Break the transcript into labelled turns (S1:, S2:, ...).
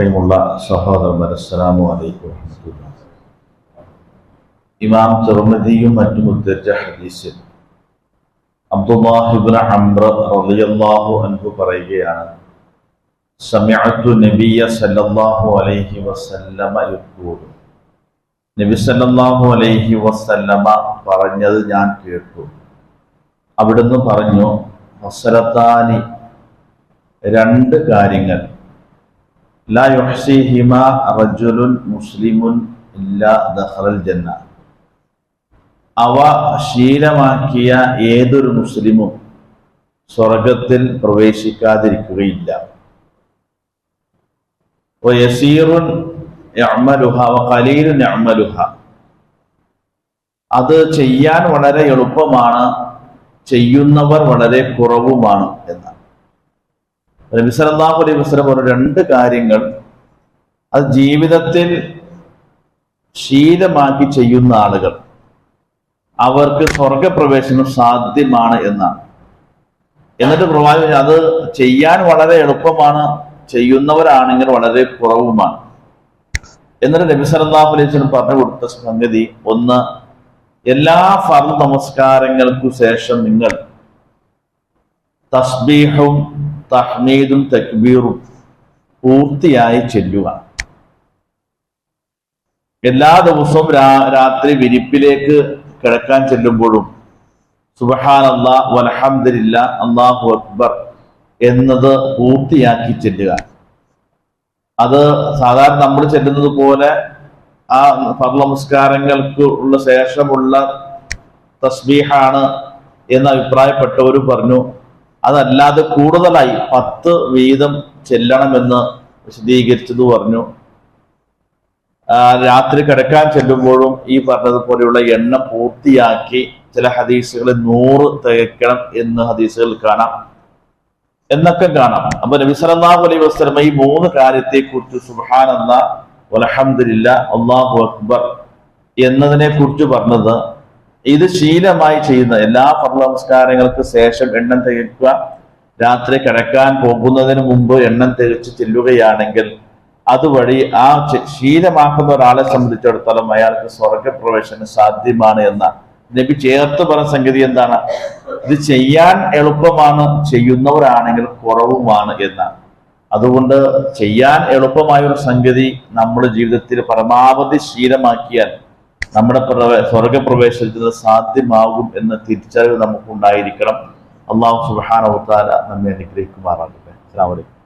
S1: പ്രിയമുള്ള സഹോദരന്മാർ അസ്സലാമു അലൈക്കും. ഇമാം തിർമിതിയും മറ്റും ഉദ്ധരിച്ച ഹദീസിൽ അബ്ദുല്ലാഹിബ്ന അംറ റളിയല്ലാഹു അൻഹു പറയുകയാണ് സമിഅത്തു നബിയ സല്ലല്ലാഹു അലൈഹി വസല്ലമ യഖൂലു നബി സല്ലല്ലാഹു അലൈഹി വസല്ലമ പറഞ്ഞത് ഞാൻ കേട്ടു അവിടുന്ന് പറഞ്ഞു വസലത്താനി രണ്ട് കാര്യങ്ങൾ ലാ യുഹ്സിഹിമ റജുലുൻ മുസ്ലിമുൻ ഇല്ലാ ദഖലൽ ജന്ന അവ ശീലമാക്കിയ ഏതൊരു മുസ്ലിമും സ്വർഗത്തിൽ പ്രവേശിക്കാതിരിക്കുകയില്ല. അത് ചെയ്യാൻ വളരെ എളുപ്പമാണ് ചെയ്യുന്നവർ വളരെ കുറവുമാണ് എന്നാണ്. നബി സല്ലല്ലാഹു അലൈഹി വസല്ലം പറഞ്ഞ രണ്ട് കാര്യങ്ങൾ അത് ജീവിതത്തിൽ ശീലമാക്കി ചെയ്യുന്ന ആളുകൾ. അവർക്ക് സ്വർഗപ്രവേശനം സാധ്യമാണ് എന്നാണ്. എന്നിട്ട് പ്രവാചകൻ അത് ചെയ്യാൻ വളരെ എളുപ്പമാണ് ചെയ്യുന്നവരാണെങ്കിൽ വളരെ കുറവുമാണ്. എന്നിട്ട് നബി അലൈഹി വസല്ലം പറഞ്ഞു കൊടുത്ത സംഗതി ഒന്ന് എല്ലാ ഫർദ് നമസ്കാരങ്ങൾക്കു ശേഷം നിങ്ങൾ തസ്ബീഹും തഹ്മീദും തക്ബീറും പൂർത്തിയായി ചെല്ലുക. എല്ലാ ദിവസവും രാത്രി വിരിപ്പിലേക്ക് കിടക്കാൻ ചെല്ലുമ്പോഴും സുബഹാൻ അല്ലാ വലഹമില്ല അള്ളാഹു അക്ബർ എന്നത് പൂർത്തിയാക്കി ചെല്ലുക. അത് സാധാരണ നമ്മൾ ചെല്ലുന്നത് പോലെ ആ ഫർള നമസ്കാരങ്ങൾക്ക് ഉള്ള ശേഷമുള്ള തസ്ബീഹാണ് എന്ന് അഭിപ്രായപ്പെട്ടവർ പറഞ്ഞു. അതല്ലാതെ കൂടുതലായി പത്ത് വീതം ചെല്ലണമെന്ന് വിശദീകരിച്ചത് പറഞ്ഞു. രാത്രി കിടക്കാൻ ചെല്ലുമ്പോഴും ഈ പറഞ്ഞതുപോലെയുള്ള എണ്ണ പൂർത്തിയാക്കി ചില ഹദീസുകളിൽ നൂറ് തികയ്ക്കണം എന്ന് ഹദീസുകൾ കാണാം. എന്നൊക്കെ കാണാം. അപ്പൊ നബി സല്ലല്ലാഹു അലൈഹി വസല്ലം ഈ മൂന്ന് കാര്യത്തെ കുറിച്ച് സുഹാൻ എന്ന അലഹമില്ല അള്ളാഹു അക്ബർ എന്നതിനെ കുറിച്ച് പറഞ്ഞത് ഇത് ശീലമായി ചെയ്യുന്ന എല്ലാ നമസ്കാരങ്ങൾക്ക് ശേഷം എണ്ണം തികക്കുക രാത്രി കിടക്കാൻ പോകുന്നതിന് മുമ്പ് എണ്ണം തികച്ച് ചെല്ലുകയാണെങ്കിൽ അതുവഴി ആ ശീലമാക്കുന്ന ഒരാളെ സംബന്ധിച്ചിടത്തോളം അയാൾക്ക് സ്വർഗപ്രവേശനം സാധ്യമാണ് എന്ന നബി ചേർത്ത് പറഞ്ഞ സംഗതി എന്താണ്? ഇത് ചെയ്യാൻ എളുപ്പമാണ് ചെയ്യുന്നവരാണെങ്കിൽ കുറവുമാണ് എന്നാണ് അതുകൊണ്ട് ചെയ്യാൻ എളുപ്പമായ ഒരു സംഗതി നമ്മുടെ ജീവിതത്തിൽ പരമാവധി ശീലമാക്കിയാൽ നമ്മുടെ പ്രവേ- സ്വർഗപ്രവേശനത്തിന് സാധ്യമാകും എന്ന തിരിച്ചറിവ് നമുക്കുണ്ടായിരിക്കണം. അള്ളാഹു സുബാന നമ്മെ അനുഗ്രഹിക്കുമാറാകട്ടെ. അസ്സാം വലൈക്കും